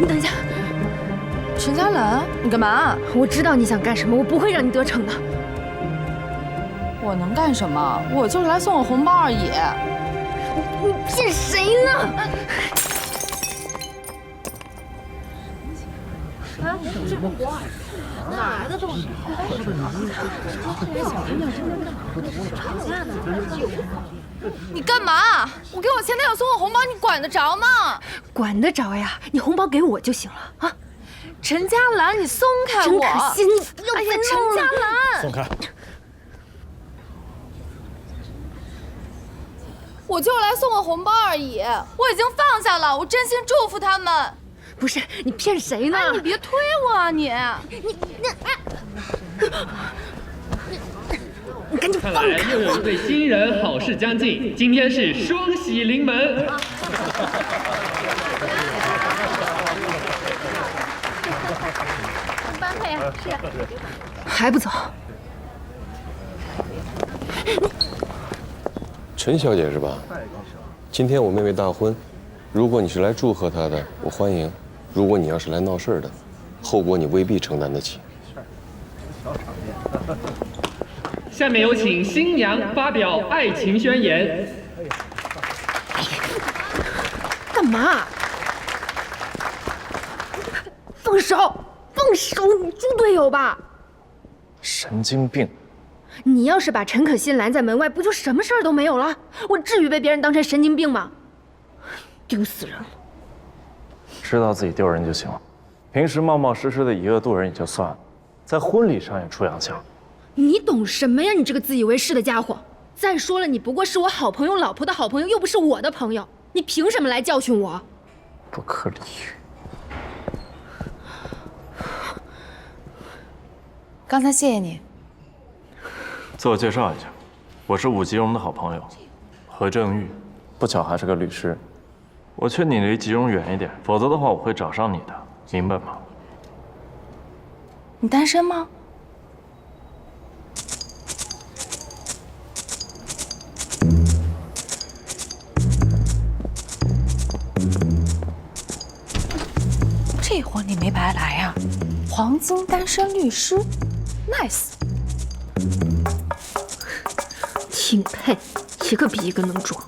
你等一下，陈嘉兰，你干嘛？我知道你想干什么，我不会让你得逞的。我能干什么？我就是来送我红包而已。你骗谁呢？你干嘛？我给我前男友送个红包，你管得着吗？管得着呀，你红包给我就行了啊！陈佳兰，你松开陈我！可辛，哎呀，陈佳。兰，松开！我就来送个红包而已，我已经放下了，我真心祝福他们。不是你骗谁呢？哎，你别推我啊你！你赶紧看来又有一对新人好事将近，今天是双喜临门。还不走？陈小姐是吧？今天我妹妹大婚，如果你是来祝贺她的，我欢迎；如果你要是来闹事儿的，后果你未必承担得起。下面有请新娘发表爱情宣言。干嘛？放手！放手！你猪队友吧？神经病！你要是把陈可辛拦在门外，不就什么事儿都没有了？我至于被别人当成神经病吗？丢死人了！知道自己丢人就行了，平时冒冒失失的以恶度人也就算了，在婚礼上也出洋相。你懂什么呀？你这个自以为是的家伙！再说了，你不过是我好朋友老婆的好朋友，又不是我的朋友，你凭什么来教训我？不可理喻！刚才谢谢你。自我介绍一下，我是武吉荣的好朋友何正玉，不巧还是个律师。我劝你离吉荣远一点，否则的话我会找上你的，明白吗？你单身吗？黄金单身律师，nice。钦佩，一个比一个能装。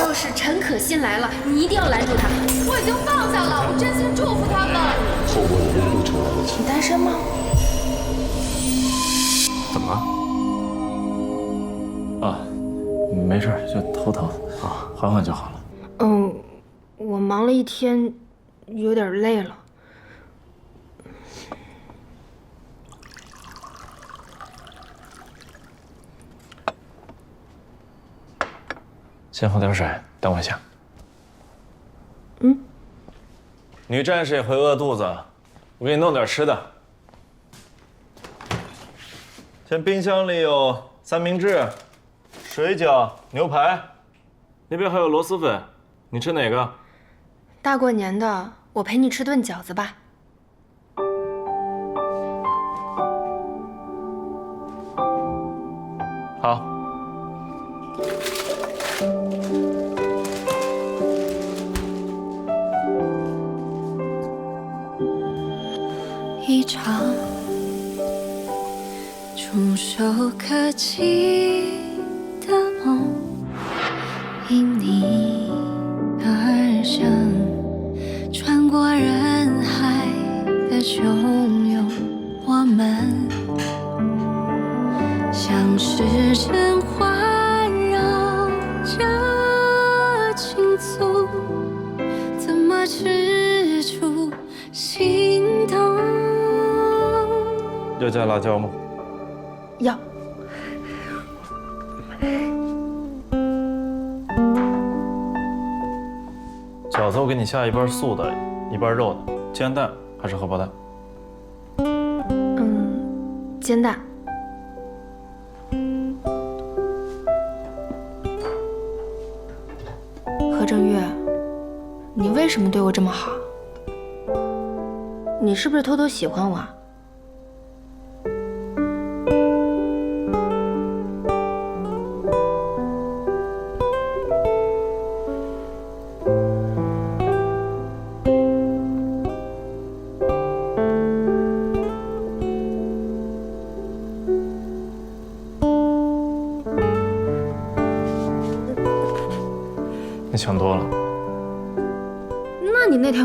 要是陈可辛来了，你一定要拦住他。我已经放下了，我真心祝福他们。后果你未必承担得起。你单身吗？怎么了？啊，没事，就头疼啊，缓缓就好了。嗯，我忙了一天，有点累了。先喝点水，等我一下。嗯。女战士也会饿肚子，我给你弄点吃的。先冰箱里有三明治、水饺、牛排，那边还有螺蛳粉，你吃哪个？大过年的，我陪你吃顿饺子吧。好。一场触手可及的梦，因你汹涌，我们像是甄嬛绕着青簇，怎么止住心动？要加辣椒吗？要。饺子我给你下一半素的，一半肉的，煎蛋还是荷包蛋？煎蛋。何正月，你为什么对我这么好？你是不是偷偷喜欢我啊？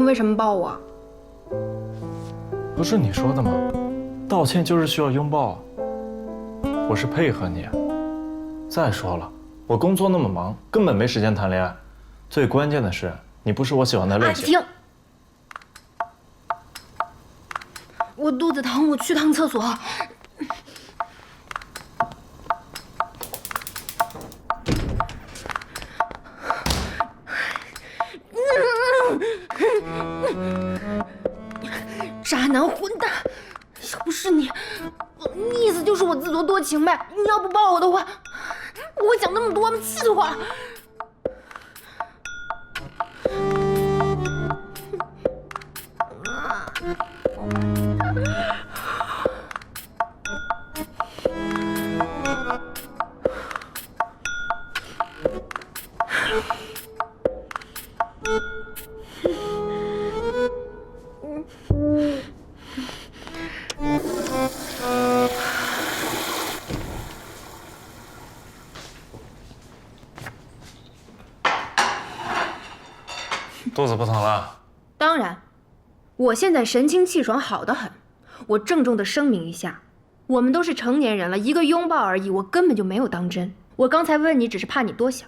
为什么抱我？不是你说的吗？道歉就是需要拥抱啊。我是配合你。再说了，我工作那么忙，根本没时间谈恋爱。最关键的是，你不是我喜欢的类啊，型。停！我肚子疼，我去趟厕所。男混蛋！要不是你，你意思就是我自作多情呗？你要不抱我的话，我会讲那么多吗？气死我了！肚子不疼了？当然，我现在神清气爽，好得很。我郑重的声明一下，我们都是成年人了，一个拥抱而已，我根本就没有当真。我刚才问你，只是怕你多想。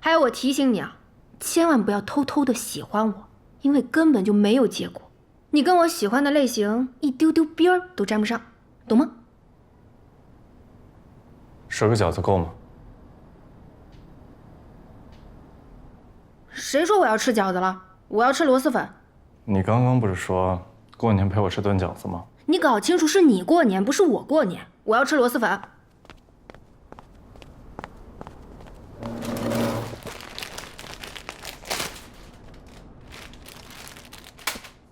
还有，我提醒你啊，千万不要偷偷的喜欢我，因为根本就没有结果。你跟我喜欢的类型一丢丢边儿都沾不上，懂吗？十个饺子够吗？谁说我要吃饺子了？我要吃螺蛳粉。你刚刚不是说过年陪我吃顿饺子吗？你搞清楚，是你过年，不是我过年。我要吃螺蛳粉。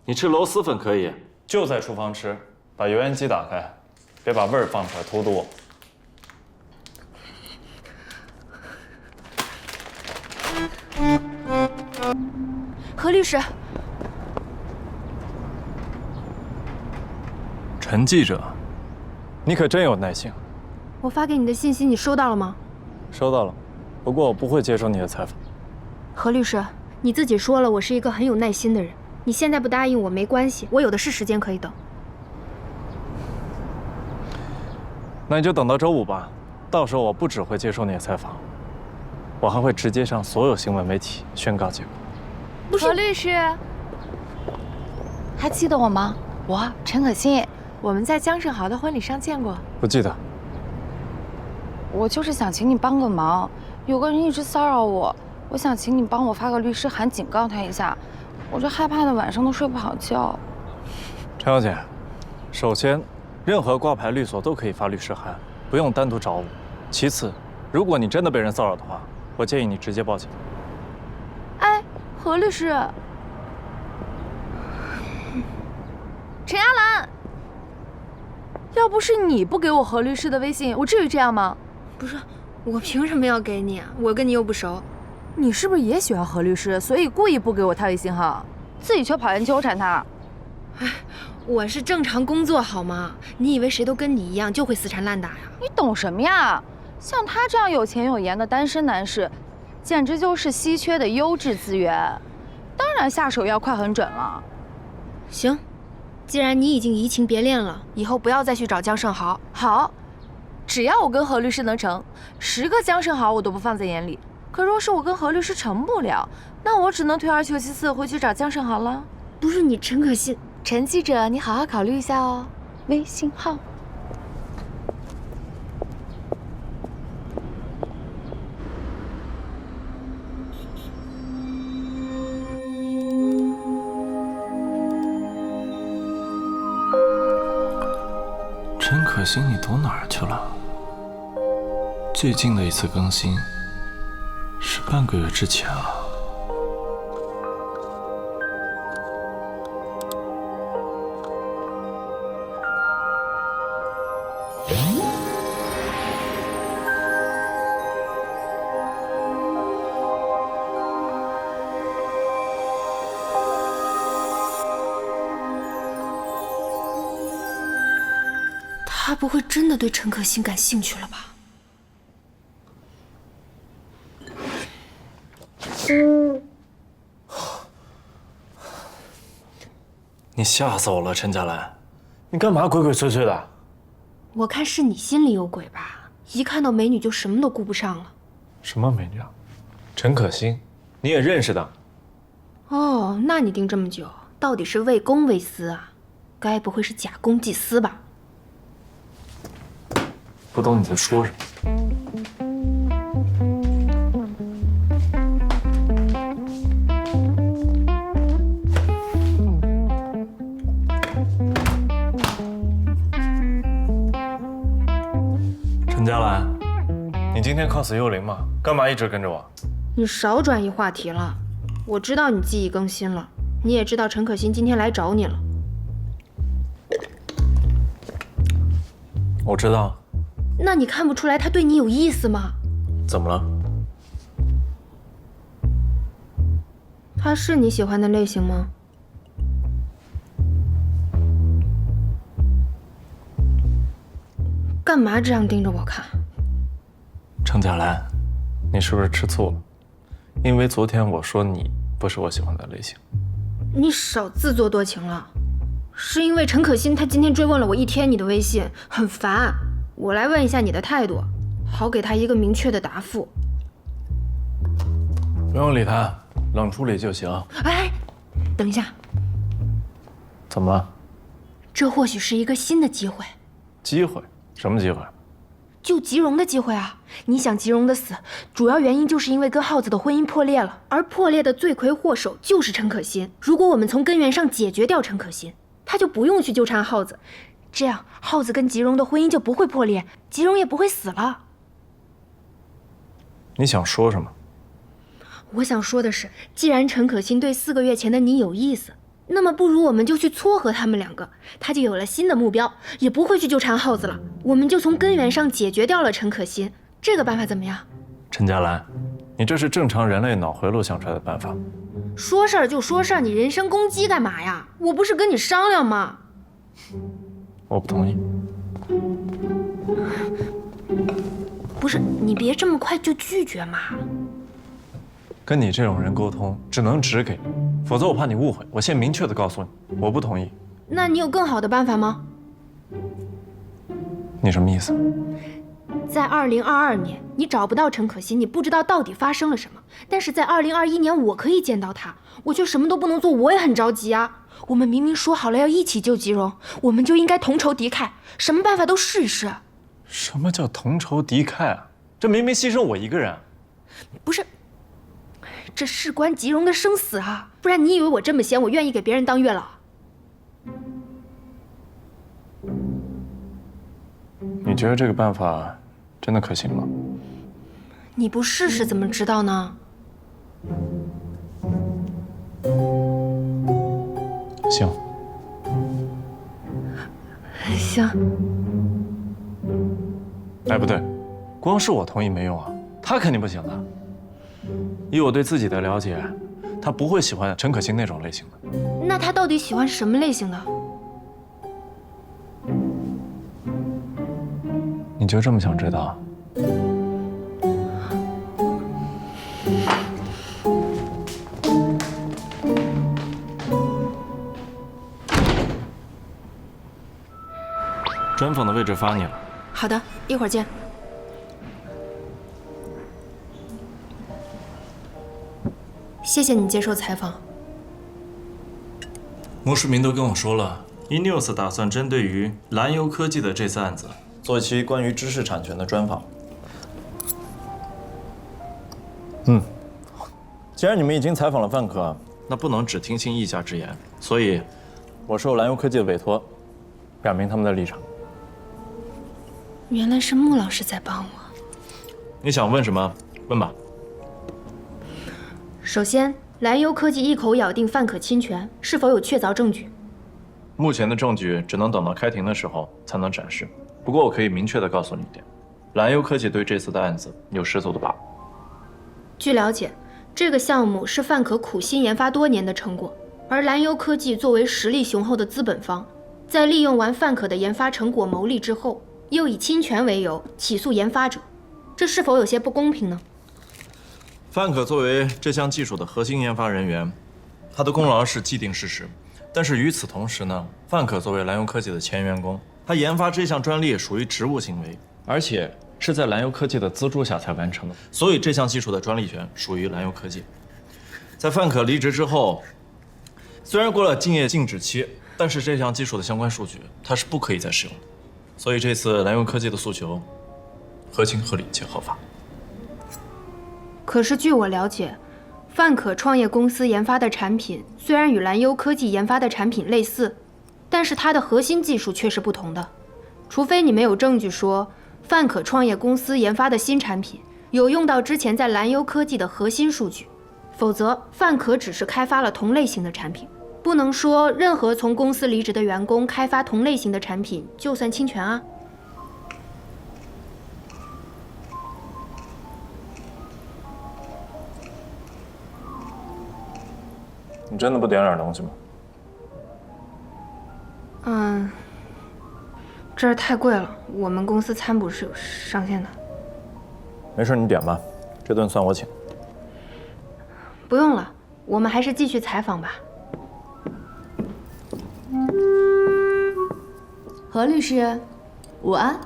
你吃螺蛳粉可以，就在厨房吃，把油烟机打开，别把味儿放出来荼毒我。何律师，陈记者，你可真有耐性。我发给你的信息你收到了吗？收到了，不过我不会接受你的采访。何律师，你自己说了，我是一个很有耐心的人。你现在不答应我没关系，我有的是时间可以等。那你就等到周五吧，到时候我不只会接受你的采访，我还会直接向所有新闻媒体宣告结果。不是何律师，还记得我吗？我陈可辛，我们在江胜豪的婚礼上见过。不记得。我就是想请你帮个忙，有个人一直骚扰我，我想请你帮我发个律师函警告他一下，我这害怕的晚上都睡不好觉。陈小姐，首先，任何挂牌律所都可以发律师函，不用单独找我。其次，如果你真的被人骚扰的话，我建议你直接报警。哎，何律师，陈亚兰，要不是你不给我何律师的微信，我至于这样吗？不是，我凭什么要给你啊？我跟你又不熟。你是不是也喜欢何律师，所以故意不给我他微信号，自己却跑来纠缠他？哎我是正常工作好吗？你以为谁都跟你一样就会死缠烂打呀？你懂什么呀？像他这样有钱有颜的单身男士，简直就是稀缺的优质资源，当然下手要快很准了。行，既然你已经移情别恋了，以后不要再去找江胜豪。好，只要我跟何律师能成，十个江胜豪我都不放在眼里。可若是我跟何律师成不了，那我只能退而求其次，回去找江胜豪了。不是你陈可辛，陈记者，你好好考虑一下哦。微信号。心，你躲哪儿去了？最近的一次更新是半个月之前了。他不会真的对陈可辛感兴趣了吧？你吓死我了，陈佳兰，你干嘛鬼鬼祟祟的？我看是你心里有鬼吧，一看到美女就什么都顾不上了。什么美女啊？陈可辛，你也认识的。哦，那你盯这么久，到底是为公为私啊？该不会是假公济私吧？不懂你在说什么。陈佳兰，你今天 cos 幽灵吗？干嘛一直跟着我？你少转移话题了。我知道你记忆更新了，你也知道陈可辛今天来找你了。我知道，那你看不出来他对你有意思吗？怎么了？他是你喜欢的类型吗？干嘛这样盯着我看？程佳兰，你是不是吃醋了？因为昨天我说你不是我喜欢的类型。你少自作多情了。是因为陈可辛他今天追问了我一天你的微信，很烦。我来问一下你的态度，好给他一个明确的答复。不用理他，冷处理就行。哎，等一下，怎么了？这或许是一个新的机会，机会？什么机会？救吉荣的机会啊！你想吉荣的死，主要原因就是因为跟耗子的婚姻破裂了，而破裂的罪魁祸首就是陈可辛。如果我们从根源上解决掉陈可辛，他就不用去纠缠耗子，这样耗子跟吉荣的婚姻就不会破裂，吉荣也不会死了。你想说什么？我想说的是，既然陈可辛对四个月前的你有意思，那么不如我们就去撮合他们两个，他就有了新的目标，也不会去纠缠耗子了。我们就从根源上解决掉了陈可辛，这个办法怎么样？陈佳兰，你这是正常人类脑回路想出来的办法。说事儿就说事儿，你人身攻击干嘛呀？我不是跟你商量吗？我不同意。不是，你别这么快就拒绝嘛。跟你这种人沟通，只能只给，否则我怕你误会。我先明确的告诉你，我不同意。那你有更好的办法吗？你什么意思？在二零二二年，你找不到陈可辛，你不知道到底发生了什么。但是在二零二一年，我可以见到他，我却什么都不能做，我也很着急啊。我们明明说好了要一起救吉荣，我们就应该同仇敌忾，什么办法都试一试。什么叫同仇敌忾啊？这明明牺牲我一个人。不是，这事关吉荣的生死啊！不然你以为我这么闲，我愿意给别人当月老？你觉得这个办法真的可行吗？你不试试怎么知道呢？行，行，哎，不对，光是我同意没用啊，他肯定不行的。以我对自己的了解，他不会喜欢陈可辛那种类型的。那他到底喜欢什么类型的？你就这么想知道？专访的位置发你了。好的，一会儿见。谢谢你接受采访。穆世明都跟我说了，eNews 打算针对于蓝优科技的这次案子，做一期关于知识产权的专访。嗯，既然你们已经采访了范可，那不能只听信一家之言，所以，我受蓝优科技的委托，表明他们的立场。原来是穆老师在帮我。你想问什么？问吧。首先，蓝优科技一口咬定范可侵权，是否有确凿证据？目前的证据只能等到开庭的时候才能展示。不过我可以明确的告诉你一点，蓝优科技对这次的案子有十足的把握。据了解，这个项目是范可苦心研发多年的成果，而蓝优科技作为实力雄厚的资本方，在利用完范可的研发成果牟利之后，又以侵权为由起诉研发者，这是否有些不公平呢？范可作为这项技术的核心研发人员，他的功劳是既定事实，但是与此同时呢，范可作为蓝优科技的前员工，他研发这项专利属于职务行为，而且是在蓝优科技的资助下才完成的，所以这项技术的专利权属于蓝优科技。在范可离职之后，虽然过了竞业禁止期，但是这项技术的相关数据它是不可以再使用的，所以这次蓝优科技的诉求合情合理且合法。可是据我了解，范可创业公司研发的产品虽然与蓝优科技研发的产品类似，但是它的核心技术却是不同的。除非你没有证据说范可创业公司研发的新产品有用到之前在蓝优科技的核心数据，否则范可只是开发了同类型的产品，不能说任何从公司离职的员工开发同类型的产品就算侵权啊。你真的不点点东西吗？嗯，这儿太贵了，我们公司餐补是有上限的。没事，你点吧，这顿算我请。不用了，我们还是继续采访吧。何律师，午安。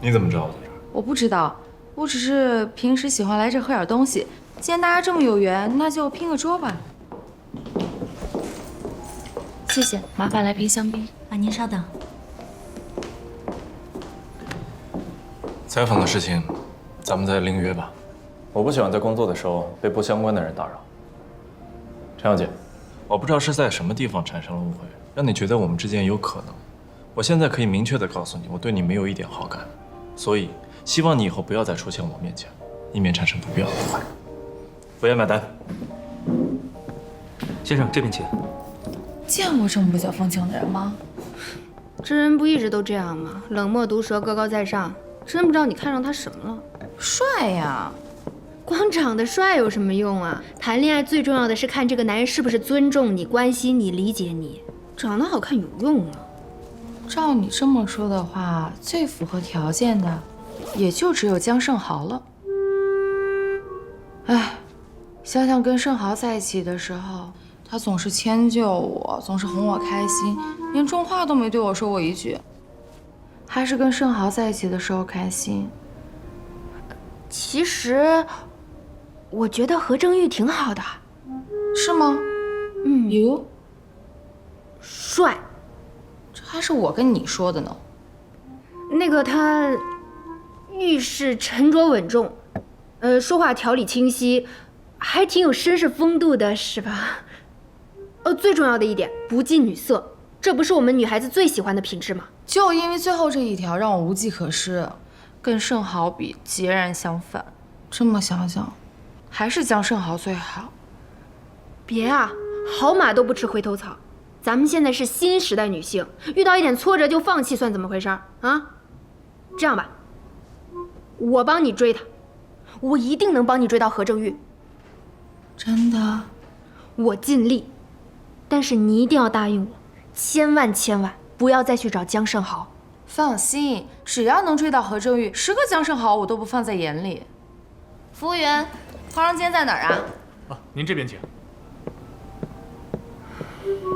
你怎么知道我在这儿？我不知道，我只是平时喜欢来这喝点东西。既然大家这么有缘，那就拼个桌吧。谢谢，麻烦来瓶香槟。啊，您稍等。采访的事情，咱们再另约吧。我不喜欢在工作的时候被不相关的人打扰。陈小姐，我不知道是在什么地方产生了误会，让你觉得我们之间有可能。我现在可以明确的告诉你，我对你没有一点好感，所以希望你以后不要再出现我面前，以免产生不必要的误会。服务员买单。先生，这边请。见过这么不解风情的人吗？这人不一直都这样吗？冷漠毒舌，高高在上，真不知道你看上他什么了。帅呀！光长得帅有什么用啊？谈恋爱最重要的是看这个男人是不是尊重你、关心你、理解你。长得好看有用吗？照你这么说的话，最符合条件的，也就只有江胜豪了。哎，想想跟胜豪在一起的时候，他总是迁就我，总是哄我开心，连重话都没对我说过一句。还是跟胜豪在一起的时候开心。其实，我觉得何正玉挺好的。是吗？嗯，哟，帅。这还是我跟你说的呢。那个他，遇事沉着稳重，呃，说话条理清晰，还挺有绅士风度的，是吧？呃，最重要的一点，不近女色，这不是我们女孩子最喜欢的品质吗？就因为最后这一条，让我无计可施，跟盛豪比截然相反。这么想想，还是江盛豪最好。别啊，好马都不吃回头草。咱们现在是新时代女性，遇到一点挫折就放弃，算怎么回事啊？这样吧，我帮你追他，我一定能帮你追到何正玉。真的？我尽力，但是你一定要答应我，千万千万不要再去找江胜豪。放心，只要能追到何正玉，十个江胜豪我都不放在眼里。服务员，化妆间在哪儿啊？啊，您这边请。